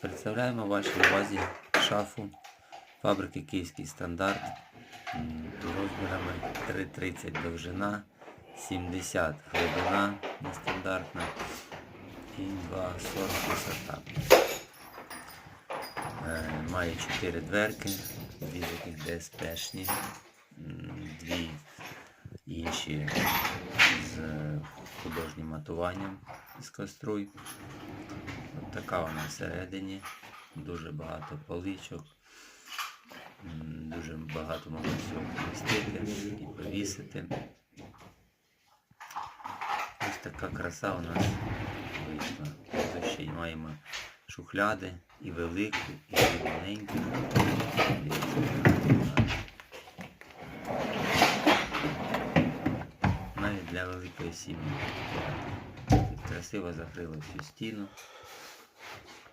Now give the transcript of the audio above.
Представляємо вашій увазі шафу фабрики Київський стандарт розмірами 3,30 довжина, 70 глибина нестандартна і 2,40 висота. Е, Має 4 дверки, дві з яких ДСПшні, дві інші з художнім матуванням з коструй. От така вона всередині. Дуже багато поличок. Дуже багато можна всього помістити і повісити. Ось така краса у нас вийшла. Тут ще й маємо шухляди і велику, і маленьку. Навіть для великої сім'ї. Красиво закрили всю стіну.